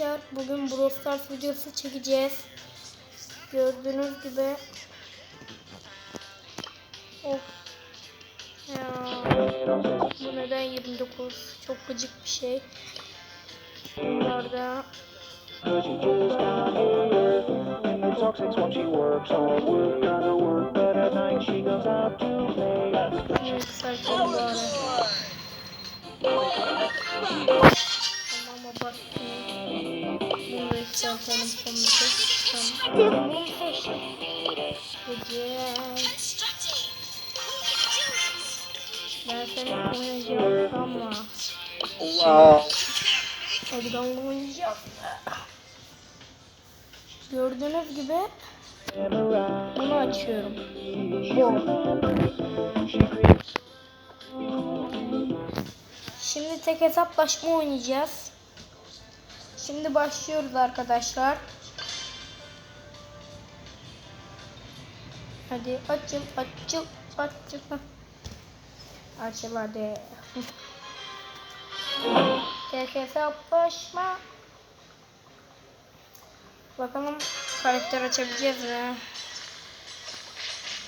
arkadaşlar bugün Brawl Stars videosu çekeceğiz. Gördüğünüz gibi. Of. Ya. Bu neden 29? Çok gıcık bir şey. Bunlarda when she works komutu. Tamam. Güzel. Ben seni oynayacağım ama. Hadi ben oynayacağım. Gördüğünüz gibi bunu açıyorum. Şimdi tek hesaplaşma oynayacağız. Şimdi başlıyoruz arkadaşlar. Hadi açıl açıl açıl. Açıl hadi. Tek hesaplaşma. Bakalım karakter açabileceğiz mi?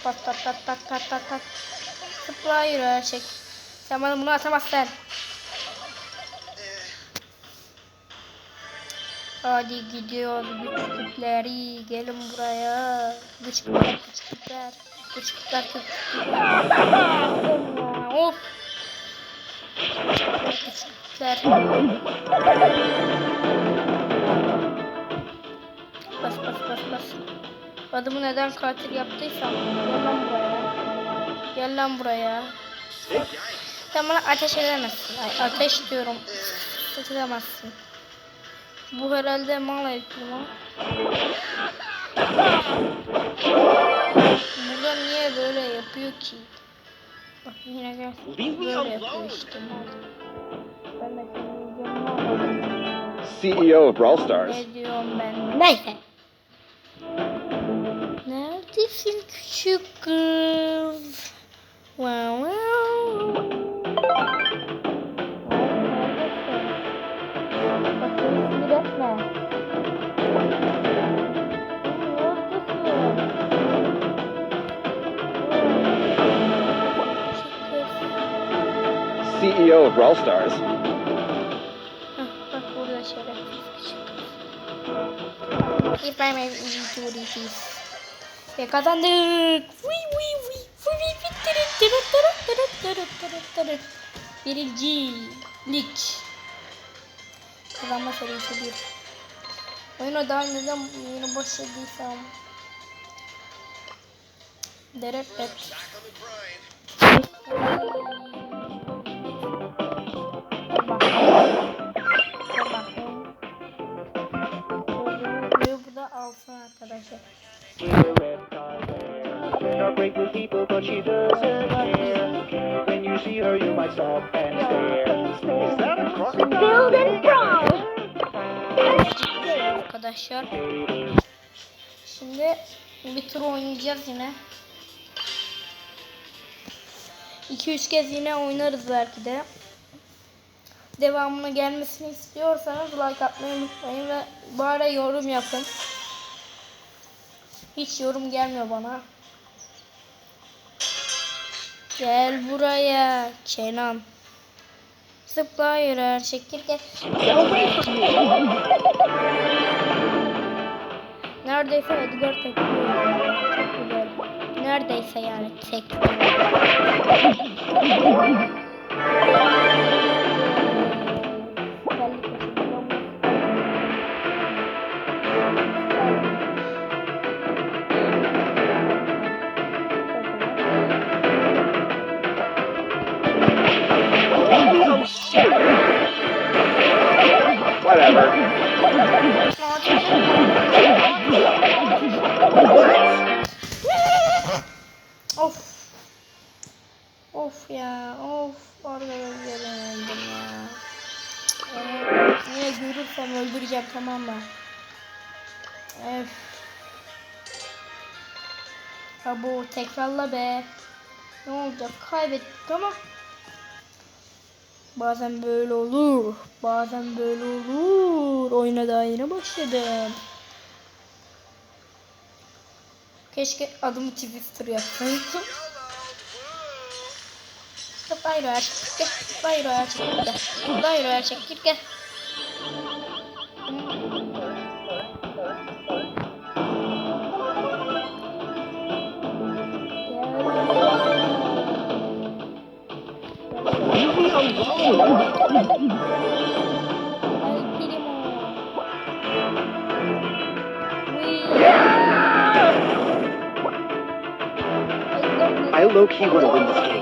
Pat pat pat pat pat pat pat. Zıpla yürü çek. Sen bana bunu atamazsın. Hadi gidiyoruz güçlükleri. Gelin buraya. Güçlükler, güçlükler. Güçlükler, güçlükler. Of. Güçlükler. Bas bas bas bas. Adımı neden katil yaptıysam. Gel lan buraya. Gel lan buraya. Sen bana ateş edemezsin. Ay, ateş diyorum. Ateş edemezsin. Bu herhalde mal ekli lan. Burada niye böyle yapıyor ki? Bak yine gel. Böyle yapıyor işte mal. Ben de senin yiyeceğim. CEO of Brawl Stars. Ne diyorum ben? Neyse. Neredesin küçük kız? Wow wow. Sinir etme. CEO of Brawl Stars. Bak burada şerefsiz. İbrahim Evlilik Ve kazandık. Vıy vıy vıy. Vıy vıy Kazanma serisi bir. Oyuna daha neden yeni başladıysam. Derepet. Bak. Bakın. Bu da altın arkadaşlar. Heartbreak with people, but she doesn't care. When you see her, you might stop and stare. Is that a crocodile? Arkadaşlar. Şimdi bir tur oynayacağız yine. 2-3 kez yine oynarız belki de. Devamını gelmesini istiyorsanız like atmayı unutmayın ve bari yorum yapın. Hiç yorum gelmiyor bana. Gel buraya Kenan. Zıpla yürür çekirge. Neredeyse Edgar tekliyor. Çok. Neredeyse yani tek. Of ya. Of. Arkadaşlar öldüm ya. Ee, Yine görürsem öldüreceğim tamam mı? Öf. Ha bu tekrarla be. Ne olacak? Kaybettik ama. Bazen böyle olur. Bazen böyle olur. Oyuna daha yeni başladım. Keşke adımı Twister yapsaydım. Bayro her çekirge. Bayro her çekirge. Bayro her çekirge. Leave me alone. I low key want to win this game.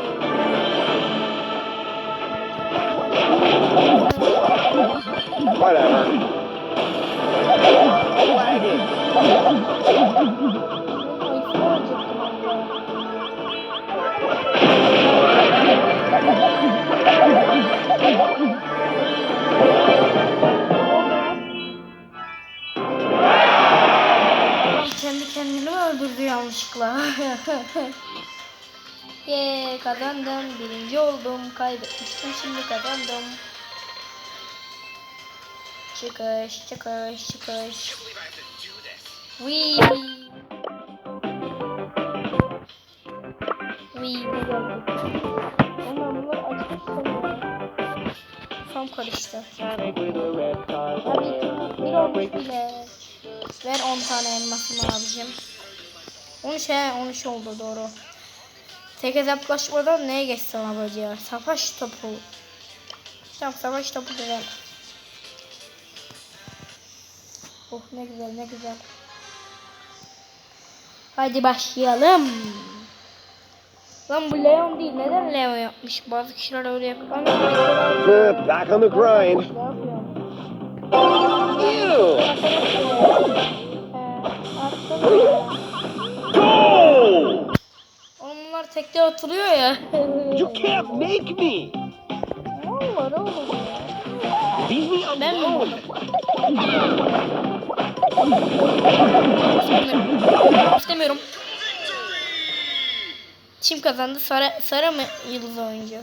Kendi kendini öldürdü yanlışlıkla. Ye kazandım. Birinci oldum. Kaybetmiştim. Şimdi kazandım. Çıkış, çıkış, çıkış. Wee. Wee? Onlar bunlar açmış sanırım. Kafam karıştı. Abi bir olmuş bile. Ver 10 tane elmasımı abicim. 13 he 13 oldu doğru. Tek hesaplaşmadan neye geçsem abicim ya? Savaş topu. Tamam savaş topu güzel. Oh ne güzel ne güzel. Hadi başlayalım. Lan bu Leon değil. Neden Leon yapmış? Bazı kişiler öyle yapıyor. Back on the grind. Ew. Ee, tekte atılıyor ya. You can't make me. ne olur oğlum ya? Leave me Ben mi alone. İstemiyorum. İstemiyorum. Kim kazandı? Sara, Sara mı yıldız oyuncu?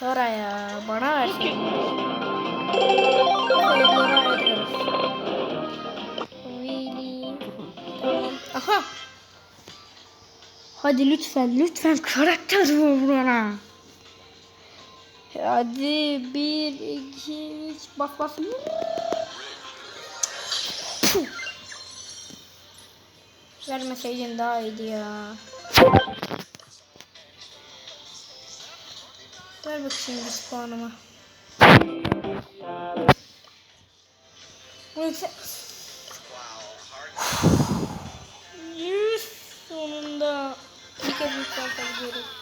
Sara ya. Bana versin. Aha. Hadi lütfen lütfen karakter vur bana. Hadi bir iki üç bas bas. Vermeseydin daha iyiydi ya. Ver bakayım bir yüksek... Yüz sonunda bir kez yükseltebiliyorum.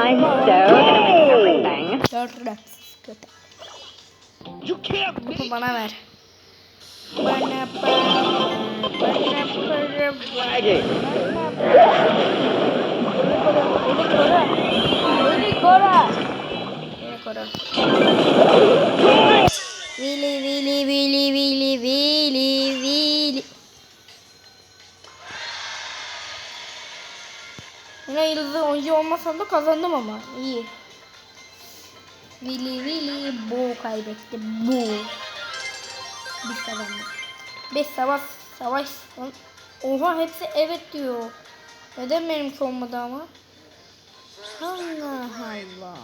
I'm so. Şerefsiz köpek. You can't Topu bana ver. Bana para. Bana para. Kora. Vili vili vili vili vili vili. Yine yıldızı oyuncu olmasam da kazandım ama iyi. Vili vili bu kaybetti bu. Biz kazandık. Beş savaş savaş. Oha hepsi evet diyor. Neden benimki olmadı ama? Allah Allah.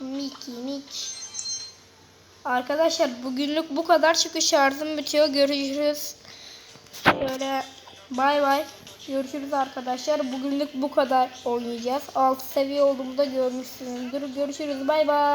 Miki mik. Arkadaşlar bugünlük bu kadar çünkü şarjım bitiyor. Görüşürüz. Şöyle bay bay. Görüşürüz arkadaşlar. Bugünlük bu kadar oynayacağız. 6 seviye olduğumda görmüşsünüzdür. Görüşürüz. Bay bay.